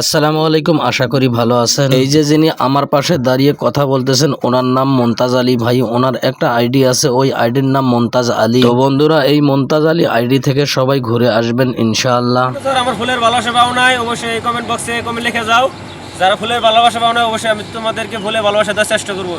আসসালামু আলাইকুম আশা করি ভালো আছেন। এই যে যিনি আমার পাশে দাঁড়িয়ে কথা বলতেছেন ওনার নাম মন্তাজ আলী ভাই। ওনার একটা আইডি আছে ওই আইডির নাম মন্তাজ আলী। তো বন্ধুরা এই মন্তাজ আলী আইডি থেকে সবাই ঘুরে আসবেন ইনশাআল্লাহ। স্যার আমার ফুলের ভালোবাসা পাও নাই অবশ্যই কমেন্ট বক্সে কমেন্ট লিখে যাও। যারা ফুলের ভালোবাসা পাও নাই অবশ্যই আমি তোমাদেরকে ফুলের ভালোবাসা দেওয়ার চেষ্টা করব।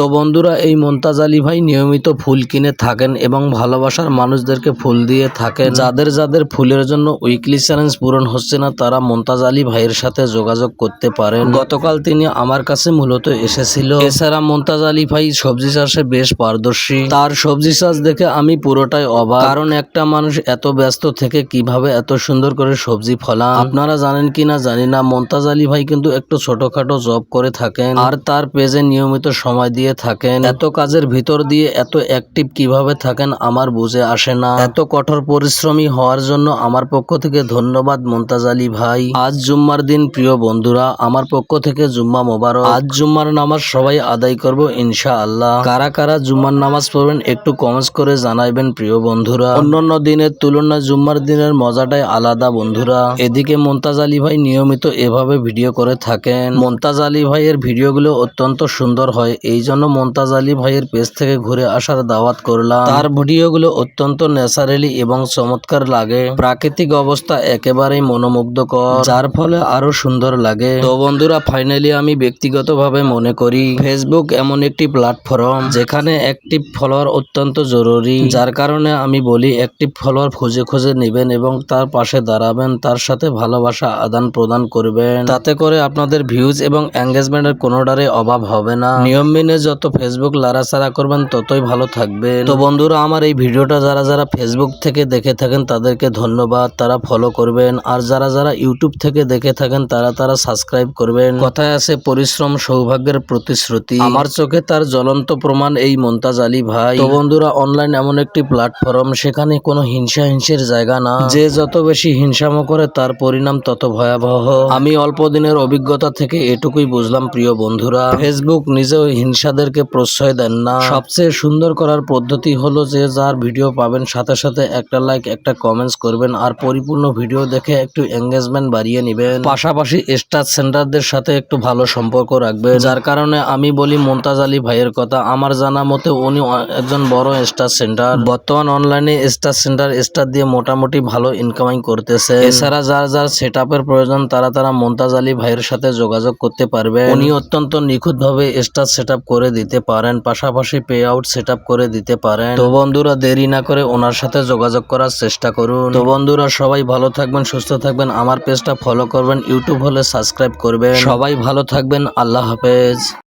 তো বন্ধুরা, এই মন্তাজ আলী ভাই নিয়মিত ফুল কিনে থাকেন এবং ভালোবাসার মানুষদেরকে ফুল দিয়ে থাকেন যাদের যাদের ফুলের জন্য উইকলি চ্যালেঞ্জ পূরণ হচ্ছে না, তারা মন্তাজ আলী ভাইয়ের সাথে যোগাযোগ করতে পারেন। গতকাল তিনি আমার কাছে মূলত এসেছিল। এছাড়া মন্তাজ আলী ভাই সবজি চাষে বেশ পারদর্শী। তার সবজি চাষ দেখে আমি পুরোটাই অবাক। কারণ একটা মানুষ এত ব্যস্ত থেকে কীভাবে এত সুন্দর করে সবজি ফলান? আপনারা জানেন কিনা জানি না। মন্তাজ আলী ভাই কিন্তু একটু ছোটখাটো জব করে থাকেন। আর তার পেজে নিয়মিত সময় দিয়ে থাকেন? এত কাজের ভিতর দিয়ে এত অ্যাক্টিভ কীভাবে থাকেন আমার বুঝে আসে না। এত কঠোর পরিশ্রমী হওয়ার জন্য আমার পক্ষ থেকে ধন্যবাদ মন্তাজ আলী ভাই। আজ জুম্মার দিন, প্রিয় বন্ধুরা, আমার পক্ষ থেকে জুম্মা মোবারক। আজ জুম্মার নামাজ সবাই আদায় করব ইনশা আল্লাহ কারা কারা জুম্মার নামাজ পড়বেন একটু কমেন্টস করে জানাইবেন, প্রিয় বন্ধুরা। অন্যান্য দিনের তুলনায় জুম্মার দিনের মজাটাই আলাদা, বন্ধুরা। এদিকে মন্তাজ আলী ভাই নিয়মিত এভাবে ভিডিও করে থাকেন। মন্তাজ আলী ভাইয়ের ভিডিওগুলো অত্যন্ত সুন্দর হয়। এই জন্য মন্তাজ আলী ভাইয়ের পেজ থেকে ঘুরে আসার দাওয়াত করলাম। তার ভিডিওগুলো অত্যন্ত ন্যাচারালি এবং চমৎকার লাগে। প্রাকৃতিক অবস্থা একেবারেই মনোমুগ্ধকর, যার ফলে আরও সুন্দর লাগে। তো বন্ধুরা ফাইনালি আমি ব্যক্তিগতভাবে মনে করি ফেসবুক এমন একটি প্ল্যাটফর্ম যেখানে অ্যাক্টিভ ফলোয়ার অত্যন্ত জরুরি। যার কারণে আমি বলি অ্যাক্টিভ ফলোয়ার খুঁজে খুঁজে নেবেন এবং তার পাশে দাঁড়াবেন, তার সাথে ভালোবাসা আদান প্রদান করবেন। তাতে করে আপনাদের ভিউজ এবং এঙ্গেজমেন্টের কোনোটারে অভাব হবে না। নিয়ম মেনে যত ফেসবুক লাড়াচাড়া করবেন, ততই ভালো থাকবেন। তো বন্ধুরা, আমার এই ভিডিওটা যারা যারা ফেসবুক থেকে দেখে থাকেন, তাদেরকে ধন্যবাদ। তারা ফলো করবেন। আর যারা যারা ইউটিউব থেকে দেখে থাকেন, তারা তারা সাবস্ক্রাইব করবেন। কথায় আছে, পরিশ্রম সৌভাগ্যের প্রতিশ্রুতি। আমার চোখে তার জ্বলন্ত প্রমাণ এই মন্তাজ আলী ভাই। তো বন্ধুরা অনলাইন এমন একটি প্ল্যাটফর্ম সেখানে কোনো হিংসা হিংসের জায়গা না। যে যত বেশি হিংসামো করে, তার পরিণাম তত ভয়াবহ। আমি অল্প দিনের অভিজ্ঞতা থেকে এটুকুই বুঝলাম, প্রিয় বন্ধুরা। ফেসবুক নিজেও হিংসাদেরকে প্রশ্রয় দেন না। সবচেয়ে সুন্দর করার পদ্ধতি হলো যে, যার ভিডিও পাবেন, সাথে সাথে একটা লাইক একটা কমেন্টস করবেন আর পরিপূর্ণ ভিডিও দেখে একটু এঙ্গেজমেন্ট বাড়িয়ে নেবেন। পাশাপাশি স্টার সেন্টারদের সাথে একটু ভালো সম্পর্ক রাখবেন। যার কারণে আমি বলি, মমতাজ আলী ভাইয়ের কথা, আমার জানা মতে উনি একজন বড় স্টার সেন্টার বর্তমান অনলাইনে স্টার সেন্টার স্টার দিয়ে মোটামুটি ভালো ইনকামাই করতেছে। এছাড়া যার যার সেট প্রয়োজন, তারা তারা মমতাজ আলী ভাইয়ের সাথে যোগাযোগ করতে পারবে। উনি অত্যন্ত নিখুঁতভাবে স্টার সেট করে দিতে পারেন, পাশাপাশি পে আউট সেট করে দিতে পারেন। তো বন্ধুরা, দেরি না করে ওনার সাথে যোগাযোগ করার চেষ্টা করুন। তো বন্ধুরা, সবাই ভালো থাকবেন, সুস্থ থাকবেন। আমার পেজটা ফলো করবেন ইউটিউব হলে সাবস্ক্রাইব করবেন। সবাই ভালো থাকবেন, আল্লাহ হাফেজ।